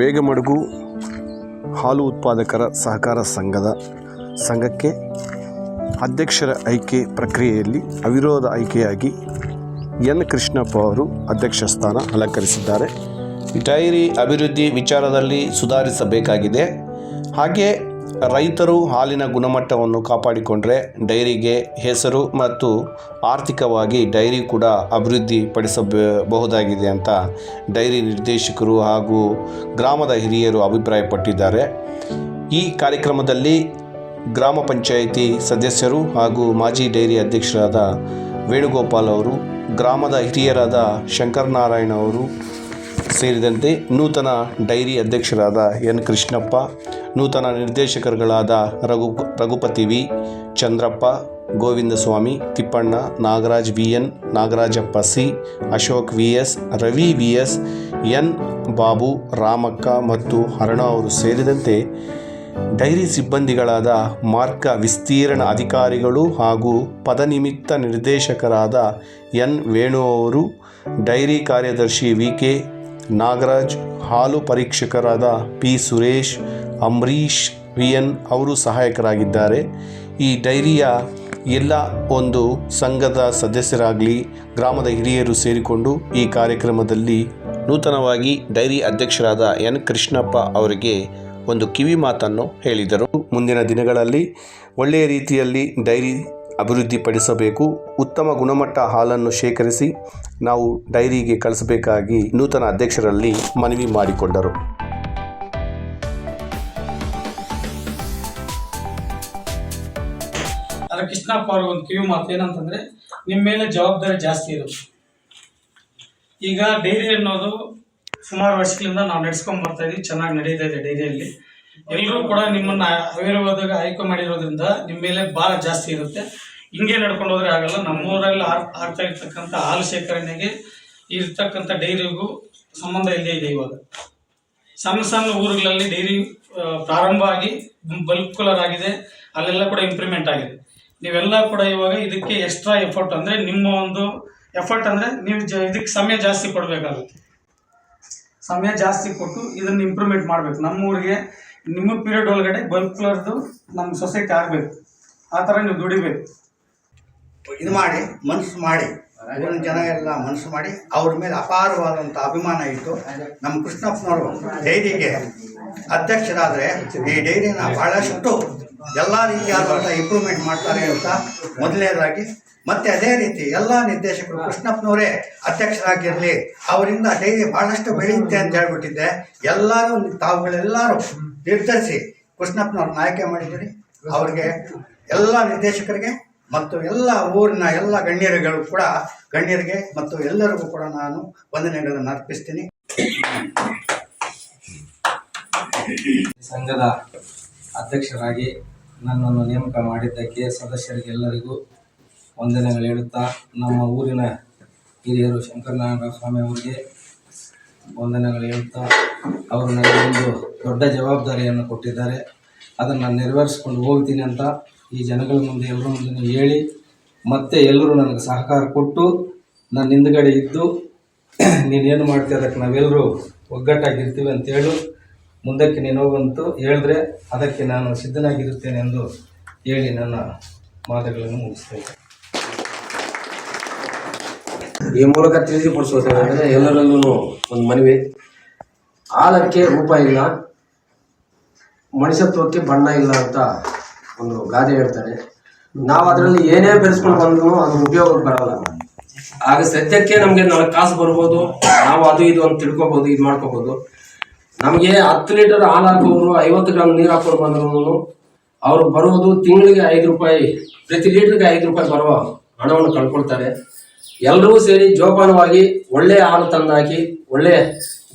ವೇಗಮಡುಗು ಹಾಲು ಉತ್ಪಾದಕರ ಸಹಕಾರ ಸಂಘದ ಸಂಘಕ್ಕೆ ಅಧ್ಯಕ್ಷರ ಆಯ್ಕೆ ಪ್ರಕ್ರಿಯೆಯಲ್ಲಿ ಅವಿರೋಧ ಆಯ್ಕೆಯಾಗಿ ಎನ್ ಕೃಷ್ಣಪ್ಪ ಅವರು ಅಧ್ಯಕ್ಷ ಸ್ಥಾನ ಅಲಂಕರಿಸಿದ್ದಾರೆ. ಡೈರಿ ಅಭಿವೃದ್ಧಿ ವಿಚಾರದಲ್ಲಿ ಸುಧಾರಿಸಬೇಕಾಗಿದೆ. ಹಾಗೆ ರೈತರು ಹಾಲಿನ ಗುಣಮಟ್ಟವನ್ನು ಕಾಪಾಡಿಕೊಂಡ್ರೆ ಡೈರಿಗೆ ಹೆಸರು ಮತ್ತು ಆರ್ಥಿಕವಾಗಿ ಡೈರಿ ಕೂಡ ಅಭಿವೃದ್ಧಿ ಪಡಿಸಬಹುದಾಗಿದೆ ಅಂತ ಡೈರಿ ನಿರ್ದೇಶಕರು ಹಾಗೂ ಗ್ರಾಮದ ಹಿರಿಯರು ಅಭಿಪ್ರಾಯಪಟ್ಟಿದ್ದಾರೆ. ಈ ಕಾರ್ಯಕ್ರಮದಲ್ಲಿ ಗ್ರಾಮ ಪಂಚಾಯಿತಿ ಸದಸ್ಯರು ಹಾಗೂ ಮಾಜಿ ಡೈರಿ ಅಧ್ಯಕ್ಷರಾದ ವೇಣುಗೋಪಾಲ್ ಅವರು, ಗ್ರಾಮದ ಹಿರಿಯರಾದ ಶಂಕರನಾರಾಯಣ ಅವರು ಸೇರಿದಂತೆ ನೂತನ ಡೈರಿ ಅಧ್ಯಕ್ಷರಾದ ಎನ್ ಕೃಷ್ಣಪ್ಪ, ನೂತನ ನಿರ್ದೇಶಕರುಗಳಾದ Raghu, Raghupathi V Chandrappa, Govindaswamy, Tippanna, Nagaraj V N, Nagarajappa C, Ashok V S, Ravi V S, N Babu, Ramakka ಮತ್ತು ಅರುಣ ಅವರು ಸೇರಿದಂತೆ ಡೈರಿ ಸಿಬ್ಬಂದಿಗಳಾದ ಮಾರ್ಕ ವಿಸ್ತೀರ್ಣ ಅಧಿಕಾರಿಗಳು ಹಾಗೂ ಪದನಿಮಿತ್ತ ನಿರ್ದೇಶಕರಾದ ಎನ್ ವೇಣು ಅವರು, ಡೈರಿ ಕಾರ್ಯದರ್ಶಿ ವಿ ಕೆ ನಾಗರಾಜ್, ಹಾಲು ಪರೀಕ್ಷಕರಾದ P. Suresh, Ambareesh, V. N. ಅವರು ಸಹಾಯಕರಾಗಿದ್ದಾರೆ. ಈ ಡೈರಿಯ ಎಲ್ಲ ಒಂದು ಸಂಘದ ಸದಸ್ಯರಾಗಲಿ, ಗ್ರಾಮದ ಹಿರಿಯರು ಸೇರಿಕೊಂಡು ಈ ಕಾರ್ಯಕ್ರಮದಲ್ಲಿ ನೂತನವಾಗಿ ಡೈರಿ ಅಧ್ಯಕ್ಷರಾದ ಎನ್. ಕೃಷ್ಣಪ್ಪ ಅವರಿಗೆ ಒಂದು ಕಿವಿ ಮಾತನ್ನು ಹೇಳಿದರು. ಮುಂದಿನ ದಿನಗಳಲ್ಲಿ ಒಳ್ಳೆಯ ರೀತಿಯಲ್ಲಿ ಡೈರಿ ಅಭಿವೃದ್ಧಿಪಡಿಸಬೇಕು. ಉತ್ತಮ ಗುಣಮಟ್ಟ ಹಾಲನ್ನು ಶೇಖರಿಸಿ ನಾವು ಡೈರಿಗೆ ಕಳಿಸಬೇಕಾಗಿ ನೂತನ ಅಧ್ಯಕ್ಷರಲ್ಲಿ ಮನವಿ ಮಾಡಿಕೊಂಡರು. ಕೃಷ್ಣಪ್ಪ ಅವ್ರ ಒಂದು ಕಿವಿ ಮಾತು ಏನಂತಂದ್ರೆ ನಿಮ್ಮ ಮೇಲೆ ಜವಾಬ್ದಾರಿ ಜಾಸ್ತಿ ಇರುತ್ತೆ ಈಗ ಡೈರಿ ಅನ್ನೋದು ಸುಮಾರು ವರ್ಷಗಳಿಂದ ನಾವು ನಡೆಸ್ಕೊಂಡ್ ಬರ್ತಾ ಇದೀವಿ, ಚೆನ್ನಾಗಿ ನಡೀತಾ ಇದೆ ಡೈರಿಯಲ್ಲಿ. ಎಲ್ಲರೂ ಕೂಡ ನಿಮ್ಮನ್ನ ಅವಿರೋಧವಾಗಿ ಆಯ್ಕೆ ಮಾಡಿರೋದ್ರಿಂದ ನಿಮ್ಮ ಮೇಲೆ ಬಹಳ ಜಾಸ್ತಿ ಇರುತ್ತೆ. ಹಿಂಗೆ ನಡ್ಕೊಂಡು ಹೋದ್ರೆ ಆಗಲ್ಲ. ನಮ್ಮೂರಲ್ಲಿ ಆಗ್ತಾ ಇರ್ತಕ್ಕಂಥ ಹಾಲು ಶೇಖರಣೆಗೆ ಇರ್ತಕ್ಕಂಥ ಡೈರಿಗೂ ಸಂಬಂಧ ಇಲ್ಲೇ ಇದೆ ಇವಾಗ. ಸಣ್ಣ ಸಣ್ಣ ಊರುಗಳಲ್ಲಿ ಡೈರಿ ಪ್ರಾರಂಭ ಆಗಿ ಬಲ್ಕ್ ಕೂಲರ್ ಆಗಿದೆ ಅಲ್ಲೆಲ್ಲ ಕೂಡ ಇಂಪ್ರೂವ್ಮೆಂಟ್ ಆಗಿದೆ. ನೀವೆಲ್ಲ ಕೂಡ ಇವಾಗ ಇದಕ್ಕೆ ಎಕ್ಸ್ಟ್ರಾ ಎಫರ್ಟ್ ಅಂದರೆ ನಿಮ್ಮ ಒಂದು ಎಫರ್ಟ್ ಅಂದರೆ ನೀವು ಜ, ಇದಕ್ಕೆ ಸಮಯ ಜಾಸ್ತಿ ಕೊಡಬೇಕಾಗುತ್ತೆ. ಸಮಯ ಜಾಸ್ತಿ ಕೊಟ್ಟು ಇದನ್ನು ಇಂಪ್ರೂವ್ಮೆಂಟ್ ಮಾಡಬೇಕು. ನಮ್ಮ ಊರಿಗೆ ನಿಮ್ಮ ಪೀರಿಯಡ್ ಒಳಗಡೆ ಬಲ್ಕ್ ಕಲರ್ದು ನಮ್ಮ ಸೊಸೈಟಿ ಆಗಬೇಕು. ಆ ಥರ ನೀವು ದುಡಿಬೇಕು. ಇದು ಮಾಡಿ ಮನಸ್ಸು ಮಾಡಿ. ಊರಿನ ಜನ ಎಲ್ಲ ಮನಸ್ಸು ಮಾಡಿ ಅವ್ರ ಮೇಲೆ ಅಪಾರವಾದಂಥ ಅಭಿಮಾನ ಇಟ್ಟು ನಮ್ಮ ಕೃಷ್ಣಪ್ಪನವರು ಡೈರಿಗೆ ಅಧ್ಯಕ್ಷರಾದರೆ ಈ ಡೈರಿನ ಬಹಳಷ್ಟು ಎಲ್ಲ ರೀತಿಯಾದಂಥ ಇಂಪ್ರೂವ್ಮೆಂಟ್ ಮಾಡ್ತಾರೆ ಅಂತ ಮೊದಲನೇದಾಗಿ. ಮತ್ತೆ ಅದೇ ರೀತಿ ಎಲ್ಲ ನಿರ್ದೇಶಕರು ಕೃಷ್ಣಪ್ಪನವರೇ ಅಧ್ಯಕ್ಷರಾಗಿರಲಿ ಅವರಿಂದ ಡೈರಿ ಬಹಳಷ್ಟು ಬೆಳೆಯುತ್ತೆ ಅಂತ ಹೇಳ್ಬಿಟ್ಟಿದ್ದೆ. ಎಲ್ಲರೂ ತಾವುಗಳೆಲ್ಲರೂ ನಿರ್ಧರಿಸಿ ಕೃಷ್ಣಪ್ಪನವ್ರನ್ನ ಆಯ್ಕೆ ಮಾಡಿದ್ದೀರಿ ಅವ್ರಿಗೆ ಎಲ್ಲ ನಿರ್ದೇಶಕರಿಗೆ ಮತ್ತು ಎಲ್ಲ ಊರಿನ ಎಲ್ಲ ಗಣ್ಯರುಗಳು ಕೂಡ, ಗಣ್ಯರಿಗೆ ಮತ್ತು ಎಲ್ಲರಿಗೂ ಕೂಡ ನಾನು ವಂದನೆಗಳನ್ನು ಅರ್ಪಿಸ್ತೀನಿ. ಸಂಘದ ಅಧ್ಯಕ್ಷರಾಗಿ ನನ್ನನ್ನು ನೇಮಕ ಮಾಡಿದ್ದಕ್ಕೆ ಸದಸ್ಯರಿಗೆಲ್ಲರಿಗೂ ವಂದನೆಗಳು ಹೇಳುತ್ತಾ, ನಮ್ಮ ಊರಿನ ಹಿರಿಯರು ಶಂಕರನಾರಾಯಣ ಸ್ವಾಮಿ ಅವರಿಗೆ ವಂದನೆಗಳು ಹೇಳ್ತಾ ಅವರು ನನಗೆ ಒಂದು ದೊಡ್ಡ ಜವಾಬ್ದಾರಿಯನ್ನು ಕೊಟ್ಟಿದ್ದಾರೆ. ಅದನ್ನು ನಾನು ನೆರವೇರಿಸ್ಕೊಂಡು ಹೋಗ್ತೀನಿ ಅಂತ ಈ ಜನಗಳ ಮುಂದೆ, ಎಲ್ಲರ ಮುಂದೆ ಹೇಳಿ, ಮತ್ತೆ ಎಲ್ಲರೂ ನನಗೆ ಸಹಕಾರ ಕೊಟ್ಟು ನನ್ನ ಹಿಂದ್ಗಡೆ ಇದ್ದು ನೀನೇನು ಮಾಡ್ತೀಯ, ಅದಕ್ಕೆ ನಾವೆಲ್ಲರೂ ಒಗ್ಗಟ್ಟಾಗಿರ್ತೀವಿ ಅಂತ ಹೇಳು. ಮುಂದಕ್ಕೆ ನೀನು ಹೋಗಂತು ಹೇಳಿದ್ರೆ ಅದಕ್ಕೆ ನಾನು ಸಿದ್ಧನಾಗಿರುತ್ತೇನೆ ಎಂದು ಹೇಳಿ ನನ್ನ ಮಾತುಗಳನ್ನು ಮುಗಿಸ್ತೇನೆ. ಈ ಮೂಲಕ ತಿಳಿಸಿಪಡಿಸೋದೇನೆಂದರೆ ಎಲ್ಲರಲ್ಲೂ ಒಂದು ಮನವಿ. ಆಲಕ್ಕೆ ರೂಪ ಇಲ್ಲ, ಮನುಷ್ಯತ್ವಕ್ಕೆ ಬಣ್ಣ ಇಲ್ಲ ಅಂತ ಒಂದು ಗಾದೆ ಹೇಳ್ತಾರೆ. ನಾವು ಅದರಲ್ಲಿ ಏನೇ ಬೆರೆಸ್ಕೊಂಡು ಬಂದ್ರು ಅದು ಉಪಯೋಗ ಬರಲ್ಲ. ಆಗ ಸದ್ಯಕ್ಕೆ ನಮಗೆ ನಾಲ್ಕು ಕಾಸು ಬರ್ಬೋದು, ನಾವು ಅದು ಇದು ಅಂತ ತಿಳ್ಕೊಬೋದು, ಇದು ಮಾಡ್ಕೋಬೋದು. ನಮಗೆ ಹತ್ತು ಲೀಟರ್ ಹಾಲು ಹಾಕೋರು ಐವತ್ತು ಗ್ರಾಮ್ ನೀರು ಹಾಕೊಂಡು ಬಂದ್ರು ಅವ್ರು ಬರುವುದು ತಿಂಗಳಿಗೆ ಐದು ರೂಪಾಯಿ, ಪ್ರತಿ ಲೀಟ್ರಿಗೆ ಐದು ರೂಪಾಯಿ ಬರುವ ಹಣವನ್ನು ಕಳ್ಕೊಳ್ತಾರೆ. ಎಲ್ಲರೂ ಸೇರಿ ಜೋಪಾನವಾಗಿ ಒಳ್ಳೆ ಹಾಲು ತಂದಾಕಿ ಒಳ್ಳೆ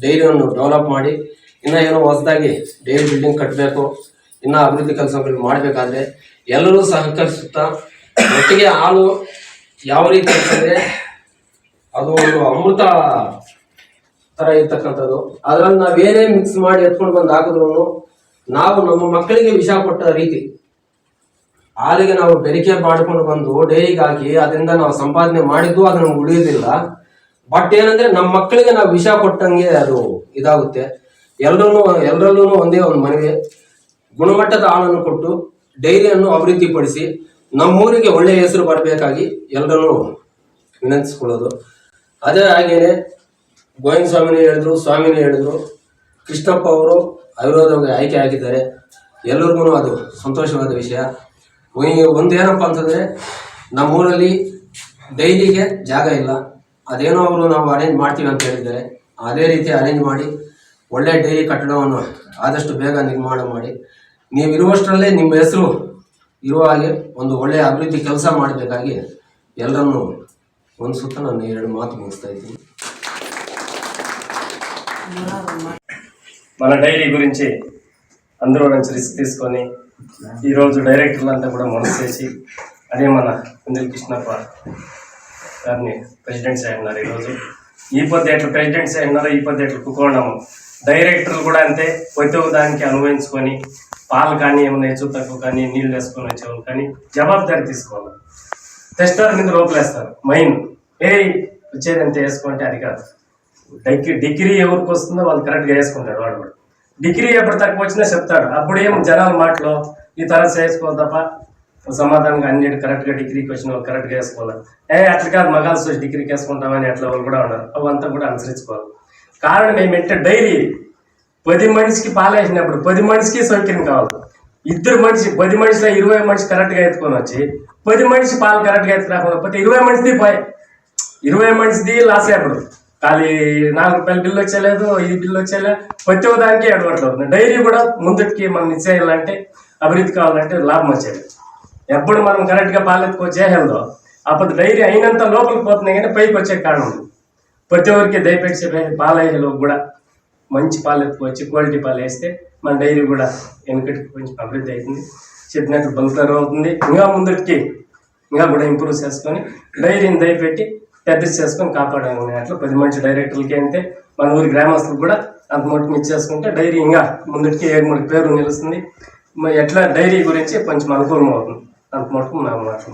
ಡೈರಿಯನ್ನು ಡೆವಲಪ್ ಮಾಡಿ, ಇನ್ನು ಏನೋ ಹೊಸದಾಗಿ ಡೈರಿ ಬಿಲ್ಡಿಂಗ್ ಕಟ್ಟಬೇಕು ಇನ್ನು ಅಭಿವೃದ್ಧಿ ಕೆಲಸಗಳು ಮಾಡಬೇಕಾದ್ರೆ ಎಲ್ಲರೂ ಸಹಕರಿಸುತ್ತಾ, ಒಟ್ಟಿಗೆ ಹಾಲು ಯಾವ ರೀತಿ ಅಂತಂದರೆ ಅದು ಒಂದು ಅಮೃತ ಥರ ಇರ್ತಕ್ಕಂಥದ್ದು. ಅದರಲ್ಲಿ ನಾವೇನೇ ಮಿಕ್ಸ್ ಮಾಡಿ ಎತ್ಕೊಂಡು ಬಂದು ಹಾಕಿದ್ರು ನಾವು ನಮ್ಮ ಮಕ್ಕಳಿಗೆ ವಿಷ ಕೊಟ್ಟ ರೀತಿ ಹಾಲಿಗೆ ನಾವು ಬೆರಿಕೆ ಮಾಡ್ಕೊಂಡು ಬಂದು ಡೈರಿಗೆ ಹಾಕಿ ಅದರಿಂದ ನಾವು ಸಂಪಾದನೆ ಮಾಡಿದ್ದು ಅದು ನಮ್ಗೆ ಉಳಿಯೋದಿಲ್ಲ ಬಟ್ ಏನಂದ್ರೆ ನಮ್ಮ ಮಕ್ಕಳಿಗೆ ನಾವು ವಿಷ ಕೊಟ್ಟಂಗೆ ಅದು ಇದಾಗುತ್ತೆ. ಎಲ್ಲರೂ ಎಲ್ಲರಲ್ಲೂ ಒಂದೇ ಒಂದು ಮನೆಗೆ ಗುಣಮಟ್ಟದ ಹಾಲನ್ನು ಕೊಟ್ಟು ಡೈರಿಯನ್ನು ಅಭಿವೃದ್ಧಿಪಡಿಸಿ ನಮ್ಮೂರಿಗೆ ಒಳ್ಳೆಯ ಹೆಸರು ಬರಬೇಕಾಗಿ ಎಲ್ಲರೂ ವಿನಂತಿಸ್ಕೊಳ್ಳೋದು. ಅದೇ ಹಾಗೇನೆ ಗೋವಿಂದ ಸ್ವಾಮಿನೇ ಹೇಳಿದ್ರು ಸ್ವಾಮಿನೇ ಹೇಳಿದ್ರು, ಕೃಷ್ಣಪ್ಪ ಅವರು ಅವಿರೋಧವಾಗಿ ಆಯ್ಕೆ ಆಗಿದ್ದಾರೆ. ಎಲ್ಲರಿಗೂ ಅದು ಸಂತೋಷವಾದ ವಿಷಯ. ಒಂದು ಏನಪ್ಪ ಅಂತಂದರೆ ನಮ್ಮೂರಲ್ಲಿ ಡೈಲಿಗೆ ಜಾಗ ಇಲ್ಲ. ಅದೇನೋ ಅವರು ನಾವು ಅರೇಂಜ್ ಮಾಡ್ತೀವಿ ಅಂತ ಹೇಳಿದ್ದಾರೆ. ಅದೇ ರೀತಿ ಅರೇಂಜ್ ಮಾಡಿ ಒಳ್ಳೆ ಡೈರಿ ಕಟ್ಟಡವನ್ನು ಆದಷ್ಟು ಬೇಗ ನಿರ್ಮಾಣ ಮಾಡಿ. ನೀವಿರುವಷ್ಟರಲ್ಲೇ ನಿಮ್ಮ ಹೆಸರು ಇರುವ ಹಾಗೆ ಒಂದು ಒಳ್ಳೆಯ ಅಭಿವೃದ್ಧಿ ಕೆಲಸ ಮಾಡಬೇಕಾಗಿ ಎಲ್ಲರನ್ನು ಒಂದು ಸುತ್ತ ನಾನು ಎರಡು ಮಾತು ಮುಗಿಸ್ತಾ ಇದ್ದೀನಿ. ಮನ ಡೈರಿ ಗುರಿಂಚಿ ಅಂದರೂ ನನ್ನ ಸರಿ ತೀಸ್ಕೊನಿ ఈరోజు డైరెక్టర్లంతా కూడా మనసు చేసి అదే మన కుందరి కృష్ణప్ప గారిని ప్రెసిడెంట్స్ అయినారు ఈరోజు. ఈ పొద్దు ఎట్లా ప్రెసిడెంట్స్ అయినారో ఈ పొద్దు ఎట్లా కుకోవడము డైరెక్టర్లు కూడా అంతే ప్రతి దానికి అనుభవించుకొని పాలు కానీ ఏమైనా హెచ్చు తక్కువ కానీ నీళ్ళు వేసుకొని వచ్చేవాళ్ళు కానీ జవాబుదారి తీసుకోవాలి. టెస్టర్ మీద లోపలేస్తారు మైన్ ఏ వచ్చేది ఎంత వేసుకుంటే అది కాదు. డిగ్రీ డిగ్రీ ఎవరికి వస్తుందో వాళ్ళు కరెక్ట్గా వేసుకుంటారు వాడు కూడా. డిగ్రీ ఎప్పుడు తక్కువ వచ్చినా చెప్తాడు. అప్పుడు ఏం జనాల మాటలో ఈ తరచు చేసుకోవాలి తప్ప సమాధానంగా అన్ని కరెక్ట్గా డిగ్రీకి వచ్చిన వాళ్ళు కరెక్ట్గా వేసుకోవాలి. ఏ అట్లా కాదు మగాల్సి వచ్చి డిగ్రీకి వేసుకుంటామని అట్లా వాళ్ళు కూడా ఉన్నారు. అవంతా కూడా అనుసరించుకోవాలి. కారణం ఏమంటే డైరీ పది మనిషికి పాలేసినప్పుడు పది మనిషికి సౌకర్యం కావాలి. ఇద్దరు మనిషి పది మనిషిలో ఇరవై మనిషి కరెక్ట్గా ఎత్తుకొని వచ్చి పది మనిషి పాలు కరెక్ట్గా ఎత్తుకు రాకుండా పోతే ఇరవై మనిషిది పోయి ఇరవై మనిషిది లాస్ అప్పుడు ఖాళీ నాలుగు రూపాయల బిల్లు వచ్చేలేదు ఐదు బిల్లు వచ్చేలే ప్రతి ఒక్క దానికి అడవట్లు అవుతుంది డైరీ కూడా ముందుకి మనం ఇచ్చేయాలంటే అభివృద్ధి కావాలంటే లాభం వచ్చేది. ఎప్పుడు మనం కరెక్ట్గా పాలు ఎత్తుకొచ్చే హెల్దో అప్పుడు డైరీ అయినంత లోపలికి పోతున్నాయి కానీ పైకి వచ్చే కారణం ప్రతి ఒక్కరికి దయపెట్టి చెప్పే పాలయ్యలో కూడా మంచి పాలు ఎత్తుకొచ్చి క్వాలిటీ పాలు వేస్తే మన డైరీ కూడా వెనుకటికి కొంచెం అభివృద్ధి అవుతుంది. చెప్పినట్టు బల్కర్ అవుతుంది. ఇంకా ముందుకి ఇంకా కూడా ఇంప్రూవ్ చేసుకొని డైరీని దయపెట్టి పెద్ద చేసుకొని కాపాడాము. అట్లా పది మంచి డైరెక్టర్లకి అయితే మన ఊరి గ్రామస్తులు కూడా అంత మటుకు ఇచ్చేసుకుంటే డైరీ ఇంకా ముందుకి ఏడు మూడు పేరు నిలుస్తుంది. ఎట్లా డైరీ గురించి కొంచెం అనుకూలం అవుతుంది అంత మటుకు మనం అట్లా